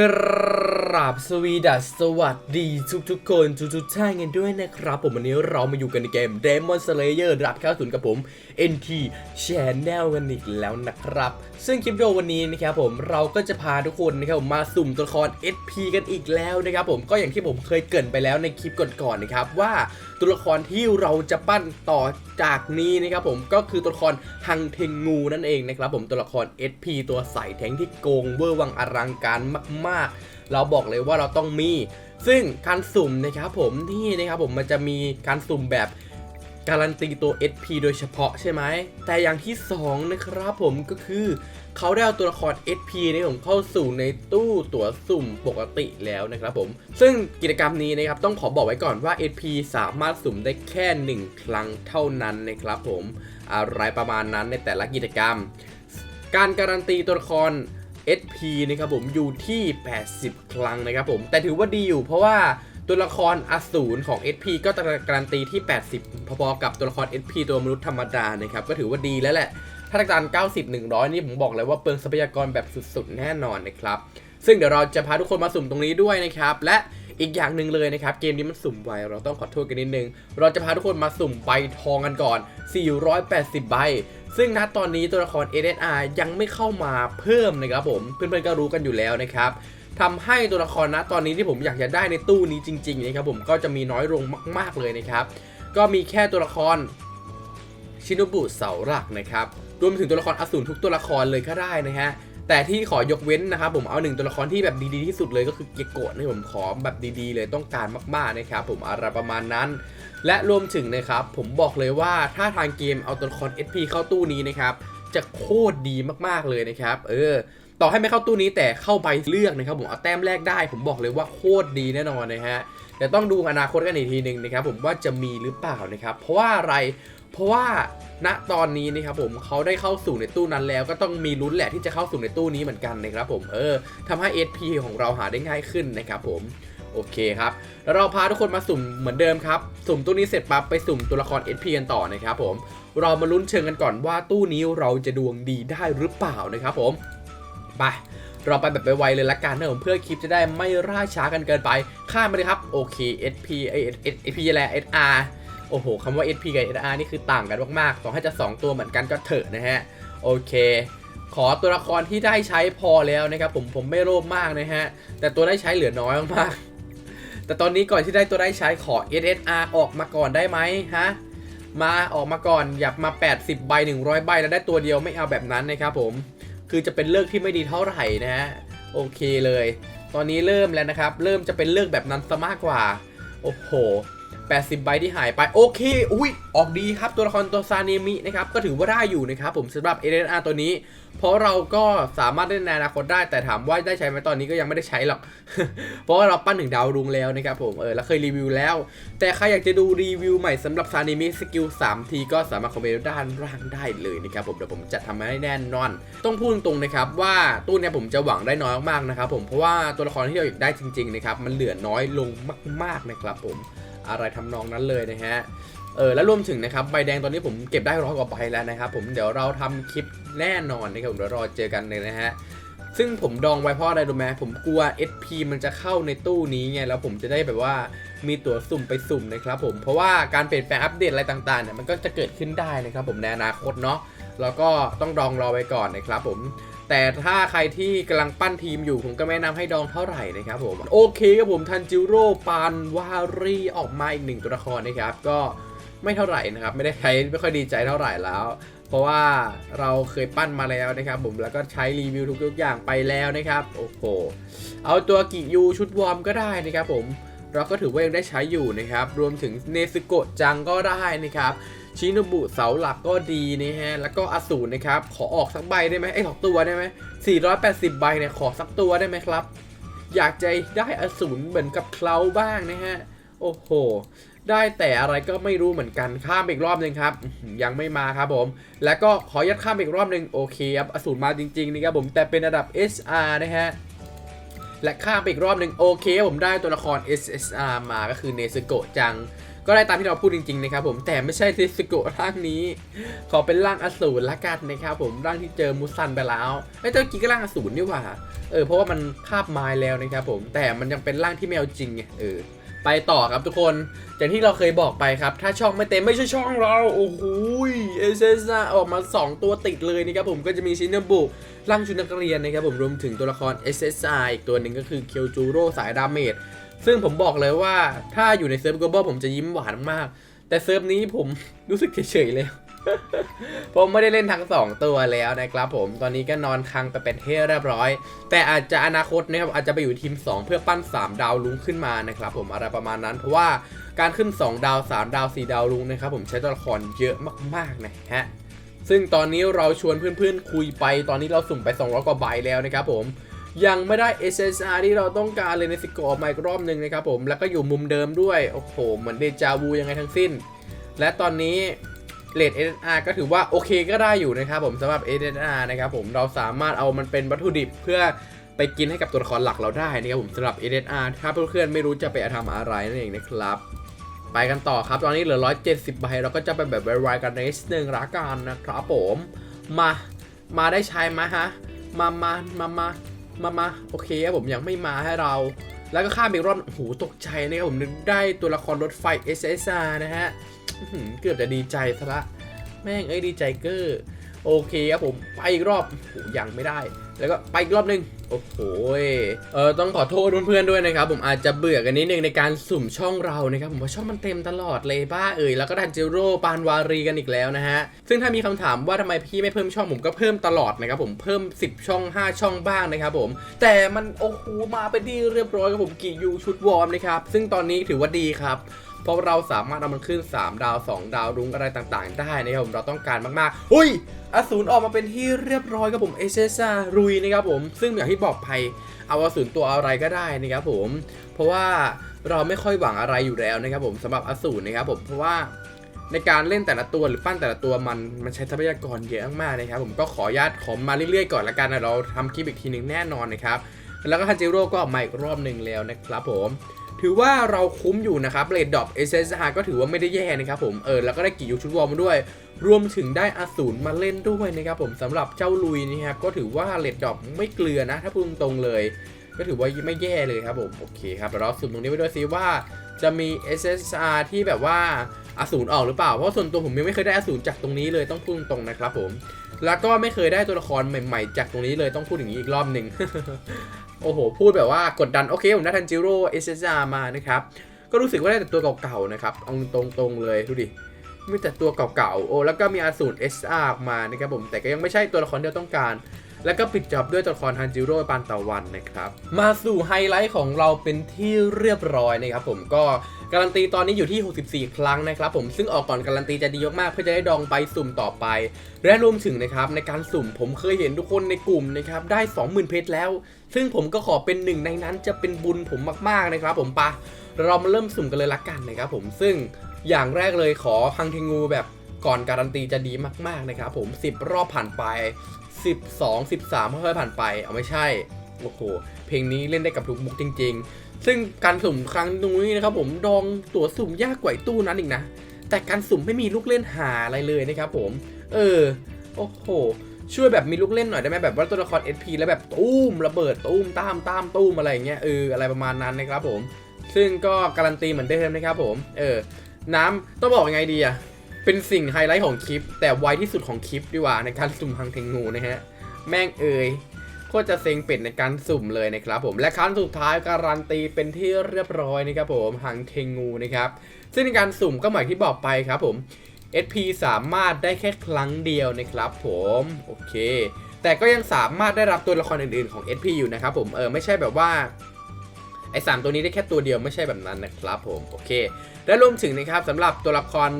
กราบสวีดัสสวัสดีทุกทุกๆคนทุกทุกท่านกันด้วยนะครับ ผมวันนี้เรามาอยู่กันในเกม Demon Slayer ดับข้าศูนย์กับผม NT Channel กันอีกแล้วนะครับ ซึ่งคลิปวิดีโอวันนี้นะครับผมเราก็จะพาทุกคนนะครับผมมาสุ่มตัวละคร SP กันอีกแล้วนะครับผมก็อย่างที่ผมเคยเกรินไปแล้วในคลิปก่อนๆนะครับว่าตัวละครที่เราจะปั้นต่อจากนี้นะครับผมก็คือตัวละครฮังเทงงูนั่นเองนะครับผมตัวละคร SP ตัวใส่แทงที่โกงเวอร์วังอลังการมากๆ เราบอกเลยว่าเราต้องมี ซึ่งการสุ่มนะครับผมนี่นะครับผมมันจะมีการสุ่มแบบการันตีตัว SP โดยเฉพาะใช่ไหม แต่อย่างที่ 2 นะครับผมก็คือเขาได้เอาตัวละคร SP นี่ผมเข้าสู่ในตู้ตั๋วสุ่มปกติแล้วนะครับผม ซึ่งกิจกรรมนี้นะครับต้องขอบอกไว้ก่อนว่า SP สามารถสุ่มได้แค่ 1 ครั้งเท่านั้นนะครับผมอะไรประมาณนั้นในแต่ละกิจกรรม การการันตีตัวละคร SP นะครับผมอยู่ที่ 80 ครั้งนะครับผมแต่ถือว่าดีอยู่เพราะว่าตัวละครอสูรของ SP ก็การันตีที่ 80 พอๆกับตัวละคร SP ตัวมนุษย์ธรรมดานะครับก็ถือว่าดีแล้วแหละ ถ้าการ 90 100 นี่ผมบอกเลยว่าเปลืองทรัพยากรแบบสุดๆ แน่นอนนะครับ ซึ่งเดี๋ยวเราจะพาทุกคนมาสุ่มตรงนี้ด้วยนะครับ และอีกอย่างหนึ่งเลยนะครับ เกมนี้มันสุ่มไวเราต้องขอโทษกันนิดนึง เราจะพาทุกคนมาสุ่มใบทองกันก่อน 480 ใบ ซึ่งณตอนนี้ตัวละคร SSR ยังไม่เข้ามาเพิ่มนะครับผม เพื่อนๆก็รู้กันอยู่แล้วนะครับทำให้ตัวละครณตอนนี้ที่ผมอยากจะได้ในตู้นี้จริงๆนะครับผมก็จะมีน้อยลงมาก ๆเลยนะครับ ก็มีแค่ตัวละครชินบุเสาหลักนะครับรวมถึงตัวละครอสูรทุกตัวละครเลยก็ได้นะฮะแต่ที่ขอยกเว้นนะครับผมเอาหนึ่งตัวละครที่แบบดีๆที่สุดเลยก็คือเกโกะนี่ผมขอแบบดีๆเลยต้องการมากๆนะครับผมอะไรประมาณนั้น และรวมถึงนะครับ ผมบอกเลยว่าถ้าทางเกมเอาตัวละคร SP เข้าตู้นี้นะครับ จะโคตรดีมากๆเลยนะครับ เออ ต่อให้ไม่เข้าตู้นี้แต่เข้าไปเลือกนะครับ ผมเอาแต้มแรกได้ ผมบอกเลยว่าโคตรดีแน่นอนนะฮะเดี๋ยวต้องดูอนาคตกันอีกทีหนึ่งนะครับ ผมว่าจะมีหรือเปล่านะครับ เพราะว่าอะไรเพราะว่าณตอนนี้นะครับผมเขาได้เข้าสู่ในตู้นั้นแล้ว ก็ต้องมีลุ้นแหละที่จะเข้าสู่ในตู้นี้เหมือนกันนะครับผมเออทำให้ SP ของเราหาได้ง่ายขึ้นนะครับผม โอเคครับ แล้วเราพาทุกคนมาสุ่มเหมือนเดิมครับ สุ่มตู้นี้เสร็จปั๊บไปสุ่มตัวละคร SP กันต่อนะครับผม เรามาลุ้นเชิงกันก่อนว่าตู้นี้เราจะดวงดีได้หรือเปล่านะครับผม ไป เราไปแบบไวๆเลยละกันนะผมเพื่อคลิปจะได้ไม่ล่าช้ากันเกินไป ข้ามไปเลยครับ โอเค SP ไอ SP อะไร SR โอ้โหคำว่า SP กับ SR นี่คือต่างกันมากๆต่อให้จะ 2 ตัวเหมือนกันก็เถอะนะฮะ โอเคขอตัวละครที่ได้ใช้พอแล้วนะครับผมผมไม่โลภมากนะฮะ แต่ตัวได้ใช้เหลือน้อยมากๆ แต่ตอนนี้ก่อนที่ได้ตัวได้ใช้ขอ SSR ออกมาก่อนได้ไหมฮะ มาออกมาก่อนอย่ามา 80 ใบ 100 ใบแล้วได้ตัวเดียวไม่เอาแบบนั้นนะครับผม คือจะเป็นเลิกที่ไม่ดีเท่าไหร่นะฮะ โอเคเลย ตอนนี้เริ่มแล้วนะครับ เริ่มจะเป็นเลิกแบบนั้นซะมากกว่า โอ้โห 80 ใบที่หายไปโอเค อุ้ยออกดีครับตัวละครตัวซาเนมินะครับก็ถือว่าได้อยู่นะครับผมสำหรับ SNR ตัวนี้ เพราะเราก็สามารถเล่นในอนาคตได้แต่ถามว่าได้ใช้ไหมตอนนี้ก็ยังไม่ได้ใช้หรอก เพราะว่าเราปั้นถึงดาวรุงแล้วนะครับผมเออแล้วเคยรีวิวแล้ว แต่ใครอยากจะดูรีวิวใหม่สำหรับซาเนมิสกิล3ทีก็สามารถคอมเมนต์ด้านล่างได้เลยนะครับผมเดี๋ยวผมจะทำให้แน่นอน ต้องพูดตรงๆนะครับว่าตู้เนี้ยผมจะหวังได้น้อยมากๆนะครับผมเพราะว่าตัวละครที่เราอยากได้จริงๆนะครับมันเหลือน้อยลงมากๆนะครับผม อะไรทำนองนั้นเลยนะฮะเออแล้วรวมถึงนะครับใบแดงตอนนี้ผมเก็บได้ร้อยกว่าใบแล้วนะครับผมเดี๋ยวเราทำคลิปแน่นอนนะครับผมเดี๋ยวรอเจอกันเลยนะฮะซึ่งผมดองไว้เพราะอะไรรู้ไหมผมกลัว SP มันจะเข้าในตู้นี้ไงแล้วผมจะได้แบบว่ามีตั๋วสุ่มไปสุ่มนะครับผมเพราะว่าการเปลี่ยนแปลงอัปเดตอะไรต่างๆเนี่ยมันก็จะเกิดขึ้นได้นะครับผมในอนาคตเนาะแล้วก็ต้องดองรอไว้ก่อนนะครับผม แต่ถ้าใครที่กำลังปั้นทีมอยู่ผมก็แนะนำให้ดองเท่าไหร่นะครับผม โอเคครับผมทันจิโร่ปานวารีออกมาอีกหนึ่งตัวละครนะครับ ก็ไม่เท่าไหร่นะครับ ไม่ได้ใช้ไม่ค่อยดีใจเท่าไหร่แล้ว เพราะว่าเราเคยปั้นมาแล้วนะครับผมแล้วก็ใช้รีวิวทุกๆอย่างไปแล้วนะครับ โอ้โหเอาตัวกิยูชุดวอร์มก็ได้นะครับผมเราก็ถือว่ายังได้ใช้อยู่นะครับ รวมถึงเนซึโกะจังก็ได้นะครับ ชินบุเสาหลักก็ดีนะฮะ แล้วก็อสูรนะครับ ขอออกสักใบได้ไหมไอ้สองตัวได้ไหม480 ใบเนี่ย ขอสักตัวได้ไหมครับ อยากจะได้อสูรเหมือนกับเขาบ้างนะฮะ โอ้โห ได้แต่อะไรก็ไม่รู้เหมือนกัน ข้ามอีกรอบหนึ่งครับ ยังไม่มาครับผม แล้วก็ขอยัดข้ามอีกรอบหนึ่งโอเคครับ อสูรมาจริงๆนะครับผม แต่เป็นระดับ SR นะฮะ และข้ามไปอีกรอบหนึ่งโอเค ผมได้ตัวละคร SSR มาก็คือเนสโกะจัง ก็ได้ตามที่เราพูดจริงๆนะครับผมแต่ไม่ใช่เนสโกะร่างนี้ ขอเป็นร่างอสูรละกันนะครับผมร่างที่เจอมุสันไปแล้วไอ้เจ้ากี้ก็ร่างอสูรนี่หว่าเออเพราะว่ามันคาบไม้แล้วนะครับผมแต่มันยังเป็นร่างที่ไม่เอาจริงไงเออ ไปต่อครับทุกคนอย่างที่เราเคยบอกไปครับ ถ้าช่องไม่เต็มไม่ใช่ช่องเรา โอ้โหเอเซซ่าออกมา 2 ตัวติดเลยนะครับผมก็จะมีชินบุร่างชุดนักเรียนนะครับผมรวมถึงตัวละคร SSI อีกตัวหนึ่งก็คือเคียวจูโร่สายดาเมจซึ่งผมบอกเลยว่าถ้าอยู่ในเซิร์ฟ global ผมจะยิ้มหวานมาก แต่เซิร์ฟนี้ผมรู้สึกเฉยๆเลย ผมไม่ได้เล่นทั้ง 2 ตัวแล้วนะครับผมตอนนี้ก็นอนคังไปเป็นเท่เรียบร้อย แต่อาจจะอนาคตนะครับอาจจะไปอยู่ทีม 2 เพื่อปั้น 3 ดาวลุงขึ้นมานะครับผมอะไรประมาณนั้นเพราะว่าการขึ้น 2 ดาว 3 ดาว 4 ดาวลุงนะครับผมใช้ตัวละครเยอะมากๆนะฮะซึ่งตอนนี้เราชวนเพื่อนๆ คุยไป ตอนนี้เราสุ่มไป 200 กว่าใบแล้วนะครับผมยังไม่ได้ SSR ที่เราต้องการเลยในสิกออกมาอีกรอบหนึ่งนะครับผมแล้วก็อยู่มุมเดิมด้วยโอ้โหเหมือนเดจาวูยังไงทั้งสิ้น และตอนนี้ เลท SSR ก็ถือว่าโอเคก็ได้อยู่นะครับผมสำหรับ SSR นะครับผมเราสามารถเอามันเป็นวัตถุดิบเพื่อไปกินให้กับตัวละครหลักเราได้นะครับผมสำหรับ SSR ถ้าเพื่อนๆไม่รู้จะไปทำอะไรนั่นเองนะครับไปกันต่อครับ ตอนนี้เหลือ 170 ใบ เราก็จะไปแบบไวๆกันนิดนึงละกันนะครับผม มา มาได้ใช้ไหมฮะ มามามามามามาโอเคครับผมยังไม่มาให้เรา แล้วก็ข้ามไปอีกรอบโอ้โหตกใจนะครับผมนึกได้ตัวละครรถไฟ SSR นะฮะเกือบจะดีใจซะละ แม่งเอ้ยดีใจเกอร์ โอเคครับผม ไปอีกรอบโอ้ยังไม่ได้ แล้วก็ไปอีกรอบหนึง โอ้โห เออต้องขอโทษเพื่อนๆด้วยนะครับ ผมอาจจะเบื่อกันนิดนึงในการสุ่มช่องเรานะครับ ผมว่าช่องมันเต็มตลอดเลยบ้าเอ่ยแล้วก็ดันเจโร่ปานวารีกันอีกแล้วนะฮะ ซึ่งถ้ามีคำถามว่าทำไมพี่ไม่เพิ่มช่องผมก็เพิ่มตลอดนะครับผมเพิ่ม 10 ช่อง 5 ช่องบ้างนะครับผม แต่มันโอ้โหมาเป็นที่เรียบร้อยครับผมกี่ยูชุดวอร์มนะครับซึ่งตอนนี้ถือว่าดีครับ เพราะเราสามารถเอามันขึ้น 3 ดาว 2 ดาวรุ้งอะไรต่างๆ ได้นะครับผมเราต้องการมากๆอุ้ยอสูรออกมาเป็นที่เรียบร้อยครับผมเอเซซ่ารุยนะครับผม ซึ่งอย่างที่บอกไปเอาอสูรตัวอะไรก็ได้นะครับผม เพราะว่าเราไม่ค่อยหวังอะไรอยู่แล้วนะครับผมสำหรับอสูรนะครับผมเพราะว่าในการเล่นแต่ละตัวหรือปั้นแต่ละตัวมันมันใช้ทรัพยากรเยอะมากๆนะครับผมก็ขออนุญาตขอมาเรื่อยๆก่อนละกันนะเราทำคลิปอีกทีหนึ่งแน่นอนนะครับแล้วก็ฮันจิโร่ก็ออกมาอีกรอบหนึ่งแล้วนะครับผม ถือว่าเราคุ้มอยู่นะครับเลดดอป SSR ก็ถือว่าไม่ได้แย่นะครับผมเออแล้วก็ได้กี่ยูชุดวอลมาด้วย รวมถึงได้อสูรมาเล่นด้วยนะครับผมสำหรับเจ้าลุยนะครับก็ถือว่าเลดดอปไม่เกลือนะ ถ้าพูดตรงเลย ก็ถือว่าไม่แย่เลยครับผมโอเคครับเดี๋ยวเราสุ่มตรงนี้ไปด้วยซิว่าจะมี SSR ที่แบบว่าอสูรออกหรือเปล่า เพราะส่วนตัวผมยังไม่เคยได้อสูรจากตรงนี้เลยต้องพูดตรงนะครับผม แล้วก็ไม่เคยได้ตัวละครใหม่ ๆ จากตรงนี้เลยต้องพูดอย่างนี้อีกรอบหนึ่ง โอ้โห พูดแบบว่ากดดัน โอเค ผมได้ทันจิโร่เอเซจามานะครับ ก็รู้สึกว่าได้แต่ตัวเก่าๆนะครับเอาตรงๆเลย ดูดิมีแต่ตัวเก่าๆ โอ้ แล้วก็มีอาสูรเอสอาร์มานะครับผม แต่ก็ยังไม่ใช่ตัวละครที่เราต้องการ แล้วก็ปิดจอบด้วยตัวละครฮันจิโร่ปานตะวันนะครับ มาสู่ไฮไลท์ของเราเป็นที่เรียบร้อยนะครับผมก็การันตีตอนนี้อยู่ที่ 64 ครั้งนะครับผมซึ่งออกก่อนการันตีจะดีมากๆเพื่อจะได้ดองไปสุ่มต่อไป และรวมถึงนะครับในการสุ่มผมเคยเห็นทุกคนในกลุ่มนะครับได้ 20,000 เพชรแล้ว ซึ่งผมก็ขอเป็นหนึ่งในนั้นจะเป็นบุญผมมากๆนะครับ ผมปะเรามาเริ่มสุ่มกันเลยละกันนะครับผมซึ่งอย่างแรกเลยขอพังเทงูแบบก่อนการันตีจะดีมากๆนะครับผม 10 รอบผ่านไป 12 13ค่อยๆผ่านไป เอาไม่ใช่ โอ้โห เพลงนี้เล่นได้กับทุกมุกจริง ๆ ซึ่งการสุ่มครั้งนี้นะครับผมดองตัวสุ่มยากกว่าตู้นั้นอีกนะ แต่การสุ่มไม่มีลูกเล่นหาอะไรเลยนะครับผม เออ โอ้โห ช่วยแบบมีลูกเล่นหน่อยได้ไหมแบบว่าตัวละคร SP แล้วแบบตุ้มระเบิดตุ้มตามตามตุ้มอะไรอย่างเงี้ยเอออะไรประมาณนั้นนะครับผม ซึ่งก็การันตีเหมือนเดิมนะครับผม เออ น้ำต้องบอกยังไงดีอะ เป็นสิ่งไฮไลท์ของคลิป แต่ไวที่สุดของคลิปดีกว่าในการสุ่มพังเทงงูนะฮะ แม่งเอ่ยโคตรจะเซ็งเป็ดในการสุ่มเลยนะครับผมและครั้งสุดท้ายการันตีเป็นที่เรียบร้อยนะครับผมหังเทงงูนะครับซึ่งในการสุ่มก็เหมือนที่บอกไปครับผม SP สามารถได้แค่ครั้งเดียวนะครับผมโอเค แต่ก็ยังสามารถได้รับตัวละครอื่นๆของ SP อยู่นะครับผมเออไม่ใช่แบบว่าไอ้สามตัวนี้ได้แค่ตัวเดียวไม่ใช่แบบนั้นนะครับผมโอเคและรวมถึงนะครับสำหรับตัวละคร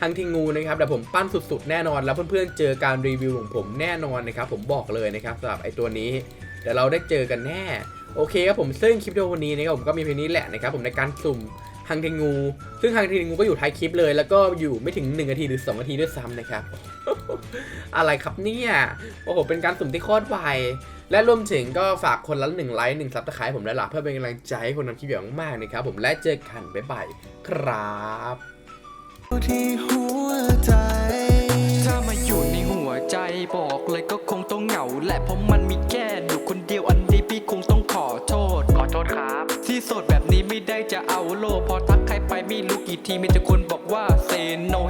ฮังทิงูนะครับเดี๋ยวผมปั้นสุดๆแน่นอน แล้วเพื่อนๆเจอการรีวิวของผมแน่นอนนะครับผมบอกเลยนะครับสำหรับไอตัวนี้เดี๋ยวเราได้เจอกันแน่โอเคครับผมซึ่งคลิปวิดีโอวันนี้นะครับผมก็มีเพียงนี้แหละนะครับผมในการสุ่มฮังเทงู ซึ่งฮังเทงูก็อยู่ท้ายคลิปเลย แล้วก็อยู่ไม่ถึง 1 นาทีหรือ 2 นาทีด้วยซ้ำนะครับ อะไรครับเนี่ย โอ้โห เป็นการสุ่มที่โคตรไว และรวมถึงก็ฝากคนละหนึ่งไลค์หนึ่งซับสไครต์ผมและหลักเพื่อเป็นกำลังใจให้คนทำคลิปอย่างมากๆนะครับผมและเจอกันบ๊ายบายครับ ที่หัวใจ ถ้ามาอยู่ในหัวใจบอกเลยก็คงต้องเหงาแหละเพราะมันมีแค่หนูคนเดียวอันนี้พี่คงต้องขอโทษ ขอโทษครับ ที่โสดแบบนี้ไม่ได้จะเอาโลกพอทักใครไปไม่รู้กี่ทีมีแต่คนบอกว่า